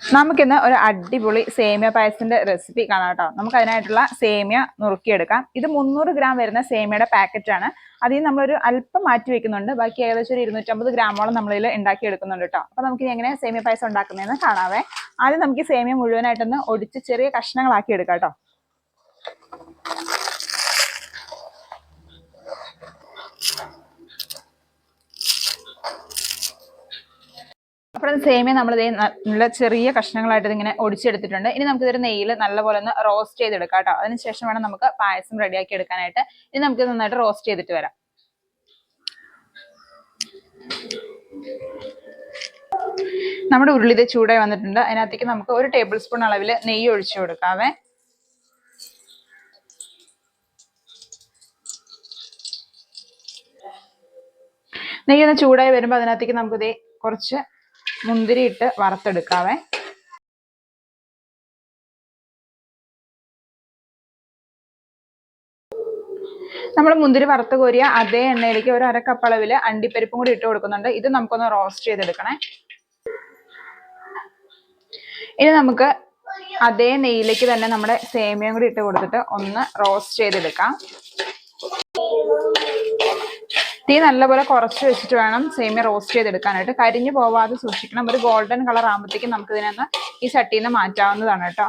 നമുക്കിന്ന് ഒരു അടിപൊളി സേമിയ പായസത്തിന്റെ റെസിപ്പി കാണാം കേട്ടോ. നമുക്ക് അതിനായിട്ടുള്ള സേമിയ നുറുക്കിയെടുക്കാം. ഇത് മുന്നൂറ് ഗ്രാം വരുന്ന സേമിയയുടെ പാക്കറ്റാണ് അതിൽ നമ്മളൊരു അല്പം മാറ്റി വെക്കുന്നുണ്ട്. ബാക്കി ഏകദേശം ഒരു ഇരുന്നൂറ്റമ്പത് ഗ്രാമോളം നമ്മളിൽ ഉണ്ടാക്കി എടുക്കുന്നുണ്ട് കേട്ടോ. അപ്പൊ നമുക്ക് എങ്ങനെ സേമിയ പായസം ഉണ്ടാക്കുന്നതെന്ന് കാണാവേ. ആദ്യം നമുക്ക് സേമിയ മുഴുവനായിട്ടൊന്ന് ഒടിച്ച് ചെറിയ കഷ്ണങ്ങളാക്കി എടുക്കാം കേട്ടോ. അപ്പോൾ സേമിയ നമ്മൾ നല്ല ചെറിയ കഷ്ണങ്ങളായിട്ട് ഇതിങ്ങനെ ഒടിച്ചെടുത്തിട്ടുണ്ട്. ഇനി നമുക്ക് ഇതൊരു നെയ്യിൽ നല്ലപോലെ ഒന്ന് റോസ്റ്റ് ചെയ്തെടുക്കാം കേട്ടോ. അതിനുശേഷം വേണം നമുക്ക് പായസം റെഡിയാക്കി എടുക്കാനായിട്ട്. ഇനി നമുക്ക് നന്നായിട്ട് റോസ്റ്റ് ചെയ്തിട്ട് വരാം. നമ്മുടെ ഉരുളിത് ചൂടായി വന്നിട്ടുണ്ട്. അതിനകത്തേക്ക് നമുക്ക് ഒരു ടേബിൾ സ്പൂൺ അളവിൽ നെയ്യ് ഒഴിച്ചു കൊടുക്കാവേ. നെയ്യ് ഒന്ന് ചൂടായി വരുമ്പോൾ അതിനകത്തേക്ക് നമുക്ക് ഇതേ കുറച്ച് മുന്തിരി ഇട്ട് വറുത്തെടുക്കാവേ. നമ്മൾ മുന്തിരി വറുത്ത് കോരിയ അതേ എണ്ണയിലേക്ക് ഒരു അര കപ്പ് അളവിൽ അണ്ടിപ്പരിപ്പും കൂടി ഇട്ട് കൊടുക്കുന്നുണ്ട്. ഇത് നമുക്കൊന്ന് റോസ്റ്റ് ചെയ്തെടുക്കണേ. ഇനി നമുക്ക് അതേ നെയ്യിലേക്ക് തന്നെ നമ്മുടെ സേമിയയും കൂടി ഇട്ട് കൊടുത്തിട്ട് ഒന്ന് റോസ്റ്റ് ചെയ്തെടുക്കാം. തീ നല്ലപോലെ കുറച്ച് വെച്ചിട്ട് വേണം സേമിയ റോസ്റ്റ് ചെയ്തെടുക്കാനായിട്ട്. കരിഞ്ഞു പോവാതെ സൂക്ഷിക്കണം. ഒരു ഗോൾഡൻ കളർ ആകുമ്പോഴത്തേക്കും നമുക്ക് ഇതിനൊന്ന് ഈ ചട്ടിയിൽ നിന്ന് മാറ്റാവുന്നതാണ് കേട്ടോ.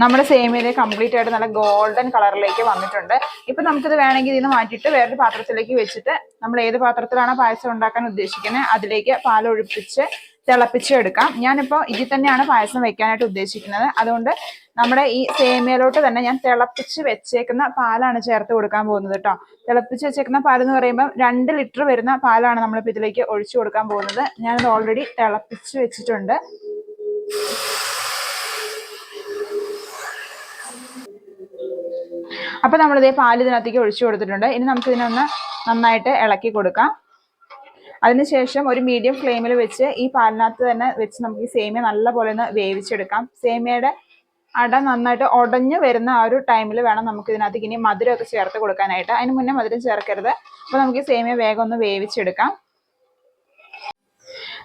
നമ്മുടെ സേമിയയിലെ കംപ്ലീറ്റ് ആയിട്ട് നല്ല ഗോൾഡൻ കളറിലേക്ക് വന്നിട്ടുണ്ട്. ഇപ്പൊ നമുക്കിത് വേണമെങ്കിൽ ഇതിന് മാറ്റിയിട്ട് വേറൊരു പാത്രത്തിലേക്ക് വെച്ചിട്ട് നമ്മൾ ഏത് പാത്രത്തിലാണോ പായസം ഉണ്ടാക്കാൻ ഉദ്ദേശിക്കുന്നത് അതിലേക്ക് പാൽ ഒഴിപ്പിച്ച് തിളപ്പിച്ച് എടുക്കാം. ഞാനിപ്പോൾ ഇതിൽ തന്നെയാണ് പായസം വെക്കാനായിട്ട് ഉദ്ദേശിക്കുന്നത്. അതുകൊണ്ട് നമ്മുടെ ഈ സേമിയയിലോട്ട് തന്നെ ഞാൻ തിളപ്പിച്ച് വെച്ചേക്കുന്ന പാലാണ് ചേർത്ത് കൊടുക്കാൻ പോകുന്നത് കേട്ടോ. തിളപ്പിച്ച് വെച്ചേക്കുന്ന പാൽ എന്ന് പറയുമ്പോൾ രണ്ട് ലിറ്റർ വരുന്ന പാലാണ് നമ്മളിപ്പോൾ ഇതിലേക്ക് ഒഴിച്ചു കൊടുക്കാൻ പോകുന്നത്. ഞാനത് ഓൾറെഡി തിളപ്പിച്ച് വെച്ചിട്ടുണ്ട്. അപ്പൊ നമ്മൾ പാൽ ഇതിനകത്തേക്ക് ഒഴിച്ചു കൊടുത്തിട്ടുണ്ട്. ഇനി നമുക്ക് ഇതിനൊന്ന് നന്നായിട്ട് ഇളക്കി കൊടുക്കാം. അതിനുശേഷം ഒരു മീഡിയം ഫ്ലെയിമിൽ വെച്ച് ഈ പാലിനകത്ത് തന്നെ വെച്ച് നമുക്ക് ഈ സേമിയ നല്ലപോലെ ഒന്ന് വേവിച്ചെടുക്കാം. സേമിയയുടെ അട നന്നായിട്ട് ഉടഞ്ഞു വരുന്ന ആ ഒരു ടൈമിൽ വേണം നമുക്ക് ഇതിനകത്തേക്ക് ഇനി മധുരമൊക്കെ ചേർത്ത് കൊടുക്കാനായിട്ട്. അതിന് മുന്നേ മധുരം ചേർക്കരുത്. അപ്പോൾ നമുക്ക് ഈ സേമിയ വേഗം ഒന്ന് വേവിച്ചെടുക്കാം.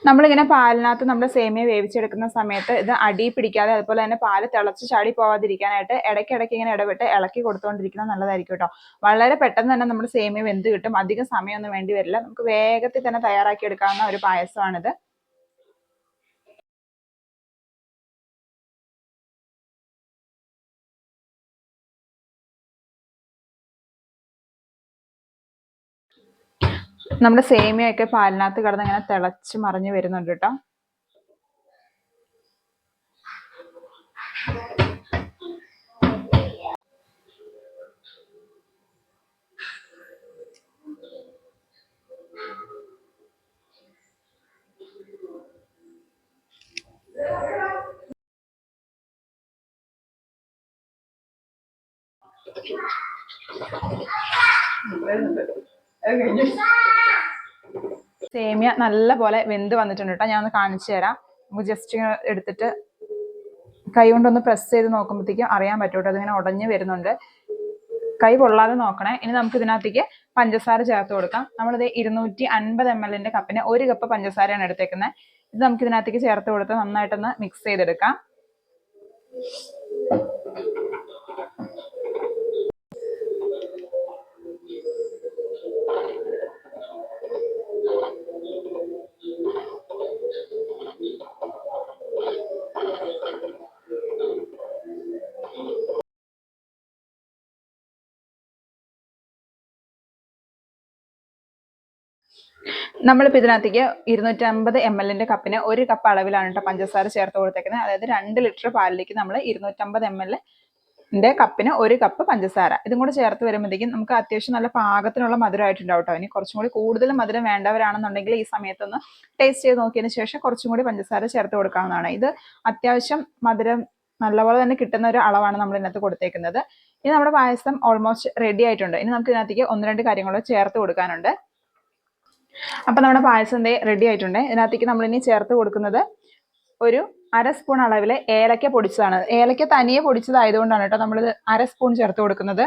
നമ്മളിങ്ങനെ പാലിനകത്ത് നമ്മൾ സേമിയ വേവിച്ചെടുക്കുന്ന സമയത്ത് ഇത് അടി പിടിക്കാതെ അതുപോലെ തന്നെ പാൽ തിളച്ച് ചാടി പോവാതിരിക്കാനായിട്ട് ഇടയ്ക്കിടയ്ക്ക് ഇങ്ങനെ ഇടപെട്ട് ഇളക്കി കൊടുത്തുകൊണ്ടിരിക്കുന്നത് നല്ലതായിരിക്കും കേട്ടോ വളരെ പെട്ടെന്ന് തന്നെ നമ്മുടെ സേമിയ വെന്ത് കിട്ടും. അധികം സമയമൊന്നും വേണ്ടി വരില്ല. നമുക്ക് വേഗത്തിൽ തന്നെ തയ്യാറാക്കി എടുക്കാവുന്ന ഒരു പായസമാണിത്. നമ്മുടെ സേമിയൊക്കെ പാലിനകത്ത് കിടന്ന് ഇങ്ങനെ തിളച്ച് മറിഞ്ഞ് വരുന്നുണ്ട് കേട്ടോ. കഴിഞ്ഞു സേമിയ നല്ല പോലെ വെന്ത് വന്നിട്ടുണ്ട് കേട്ടോ. ഞാൻ ഒന്ന് കാണിച്ചു തരാം. നമുക്ക് ജസ്റ്റ് എടുത്തിട്ട് കൈ കൊണ്ടൊന്ന് പ്രസ് ചെയ്ത് നോക്കുമ്പോഴത്തേക്കും അറിയാൻ പറ്റും കേട്ടോ അതിങ്ങനെ ഉടഞ്ഞു വരുന്നുണ്ട്. കൈ പൊള്ളാതെ നോക്കണേ. ഇനി നമുക്ക് ഇതിനകത്തേക്ക് പഞ്ചസാര ചേർത്ത് കൊടുക്കാം. നമ്മളിത് ഇരുന്നൂറ്റി അൻപത് എം എല്ലിന്റെ കപ്പിന് ഒരു കപ്പ് പഞ്ചസാരയാണ് എടുത്തേക്കുന്നത്. ഇത് നമുക്ക് ഇതിനകത്തേക്ക് ചേർത്ത് കൊടുത്ത് നന്നായിട്ടൊന്ന് മിക്സ് ചെയ്തെടുക്കാം. നമ്മളിപ്പോൾ ഇതിനകത്തേക്ക് ഇരുന്നൂറ്റമ്പത് എം എല്ലിന്റെ കപ്പിന് ഒരു കപ്പ് അളവിലാണ് കേട്ടോ പഞ്ചസാര ചേർത്ത് കൊടുത്തേക്കുന്നത് അതായത് രണ്ട് ലിറ്റർ പാലിലേക്ക് നമ്മൾ ഇരുന്നൂറ്റമ്പത് എം എൽ കപ്പിന് ഒരു കപ്പ് പഞ്ചസാര. ഇതും കൂടെ ചേർത്ത് വരുമ്പോഴത്തേക്കും നമുക്ക് അത്യാവശ്യം നല്ല പാകത്തിനുള്ള മധുരമായിട്ടുണ്ടാവും കേട്ടോ ഇനി കുറച്ചും കൂടി കൂടുതൽ മധുരം വേണ്ടവരാണെന്നുണ്ടെങ്കിൽ ഈ സമയത്തൊന്ന് ടേസ്റ്റ് ചെയ്ത് നോക്കിയതിന് ശേഷം കുറച്ചും കൂടി പഞ്ചസാര ചേർത്ത് കൊടുക്കാവുന്നതാണ്. ഇത് അത്യാവശ്യം മധുരം നല്ലപോലെ തന്നെ കിട്ടുന്ന ഒരു അളവാണ് നമ്മൾ ഇതിനകത്ത് കൊടുത്തേക്കുന്നത്. ഇനി നമ്മുടെ പായസം ഓൾമോസ്റ്റ് റെഡി ആയിട്ടുണ്ട്. ഇനി നമുക്ക് ഇതിനകത്തേക്ക് ഒന്ന് രണ്ട് കാര്യങ്ങൾ ചേർത്ത് കൊടുക്കാനുണ്ട്. അപ്പം നമ്മുടെ പായസം ദേ റെഡി ആയിട്ടുണ്ട്. ഇതിനകത്തേക്ക് നമ്മൾ ഇനി ചേർത്ത് കൊടുക്കുന്നത് ഒരു അര സ്പൂൺ അളവിൽ ഏലക്ക പൊടിച്ചതാണ്. ഏലക്ക തനിയെ പൊടിച്ചതായതുകൊണ്ടാണ് കേട്ടോ നമ്മൾ അര സ്പൂൺ ചേർത്ത് കൊടുക്കുന്നത്.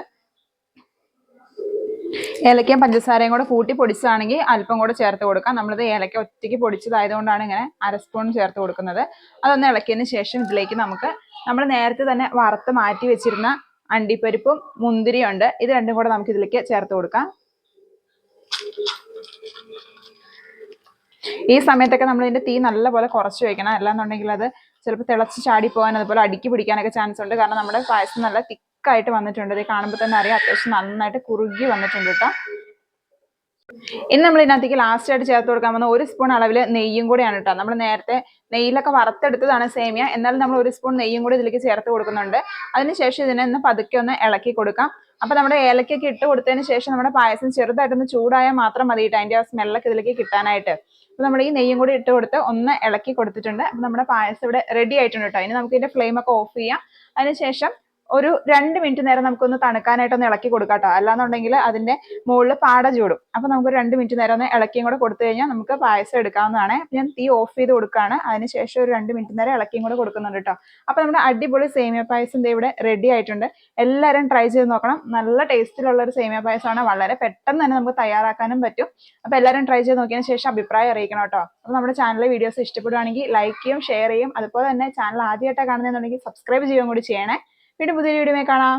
ഏലക്കയും പഞ്ചസാരയും കൂടെ കൂട്ടി പൊടിച്ചതാണെങ്കിൽ അല്പം കൂടെ ചേർത്ത് കൊടുക്കാം. നമ്മളിത് ഏലക്ക ഒറ്റയ്ക്ക് പൊടിച്ചതായതുകൊണ്ടാണ് ഇങ്ങനെ അര സ്പൂൺ ചേർത്ത് കൊടുക്കുന്നത്. അതൊന്ന് ഇളക്കിയതിന് ശേഷം ഇതിലേക്ക് നമുക്ക് നമ്മൾ നേരത്തെ തന്നെ വറുത്ത് മാറ്റി വെച്ചിരുന്ന അണ്ടിപ്പരിപ്പും മുന്തിരിയുണ്ട്. ഇത് രണ്ടും കൂടെ നമുക്ക് ഇതിലേക്ക് ചേർത്ത് കൊടുക്കാം. ഈ സമയത്തൊക്കെ നമ്മൾ ഇതിന്റെ തീ നല്ലപോലെ കുറച്ച് വെക്കണം. അല്ലാന്നുണ്ടെങ്കിൽ അത് ചിലപ്പോൾ തിളച്ച് ചാടി പോകാൻ അതുപോലെ അടുക്കി പിടിക്കാനൊക്കെ ചാൻസ് ഉണ്ട്. കാരണം നമ്മുടെ പായസം നല്ല തിക്കായിട്ട് വന്നിട്ടുണ്ട്. ഇത് കാണുമ്പോൾ തന്നെ അറിയാം അത്യാവശ്യം നന്നായിട്ട് കുറുകി വന്നിട്ടുണ്ട് കേട്ടോ ഇനി നമ്മൾ ഇതിനകത്തേക്ക് ലാസ്റ്റ് ആയിട്ട് ചേർത്ത് കൊടുക്കാൻ പോകുന്ന ഒരു സ്പൂൺ അളവിൽ നെയ്യും കൂടെയാണ് കേട്ടോ നമ്മൾ നേരത്തെ നെയ്യിലൊക്കെ വറുത്തെടുത്തതാണ് സേമിയ. എന്നാലും നമ്മൾ ഒരു സ്പൂൺ നെയ്യും കൂടി ഇതിലേക്ക് ചേർത്ത് കൊടുക്കുന്നുണ്ട്. അതിനുശേഷം ഇതിനെ ഒന്ന് പതുക്കെ ഒന്ന് ഇളക്കി കൊടുക്കാം. അപ്പൊ നമ്മുടെ ഏലക്കൊക്കെ ഇട്ട് കൊടുത്തതിന് ശേഷം നമ്മുടെ പായസം ചെറുതായിട്ടൊന്ന് ചൂടായാൽ മാത്രം മതി അതിന്റെ ആ സ്മെല്ലൊക്കെ ഇതിലേക്ക് കിട്ടാനായിട്ട്. അപ്പൊ നമ്മൾ ഈ നെയ്യും കൂടി ഇട്ട് കൊടുത്ത് ഒന്ന് ഇളക്കി കൊടുത്തിട്ടുണ്ട്. അപ്പൊ നമ്മുടെ പായസം ഇവിടെ റെഡി ആയിട്ടുണ്ട് കേട്ടോ. ഇനി നമുക്ക് ഇതിന്റെ ഫ്ലെയിം ഒക്കെ ഓഫ് ചെയ്യാം. അതിനുശേഷം ഒരു രണ്ട് മിനിറ്റ് നേരം നമുക്കൊന്ന് തണുക്കാനായിട്ട് ഒന്ന് ഇളക്കി കൊടുക്കാട്ടോ. അല്ലാന്നുണ്ടെങ്കിൽ അതിന്റെ മുകളിൽ പാട ചൂടും. അപ്പൊ നമുക്ക് രണ്ട് മിനിറ്റ് നേരം ഒന്ന് ഇളക്കിയും കൂടെ കൊടുത്തു കഴിഞ്ഞാൽ നമുക്ക് പായസം എടുക്കാവുന്നതാണ്. ഞാൻ തീ ഓഫ് ചെയ്ത് കൊടുക്കുകയാണ് അതിനുശേഷം ഒരു രണ്ട് മിനിറ്റ് നേരം ഇളക്കിയും കൂടെ കൊടുക്കുന്നുണ്ട് കേട്ടോ അപ്പൊ നമ്മുടെ അടിപൊളി സേമിയ പായസം ഇവിടെ റെഡി ആയിട്ടുണ്ട്. എല്ലാവരും ട്രൈ ചെയ്ത് നോക്കണം. നല്ല ടേസ്റ്റിലുള്ള ഒരു സേമിയ പായസമാണ്. വളരെ പെട്ടെന്ന് തന്നെ നമുക്ക് തയ്യാറാക്കാനും പറ്റും. അപ്പൊ എല്ലാവരും ട്രൈ ചെയ്ത് നോക്കിയതിന് ശേഷം അഭിപ്രായം അറിയിക്കണം കേട്ടോ അപ്പൊ നമ്മുടെ ചാനലിലെ വീഡിയോസ് ഇഷ്ടപ്പെടുവാണെങ്കിൽ ലൈക്ക് ചെയ്യും ഷെയർ ചെയ്യും. അതുപോലെ തന്നെ ചാനൽ ആദ്യമായിട്ടാണ് കാണുന്നതെന്നുണ്ടെങ്കിൽ സബ്സ്ക്രൈബ് ചെയ്യുകയും കൂടി ചെയ്യണേ. വീണ്ടും പുതിയൊരു വീഡിയോ കാണാം.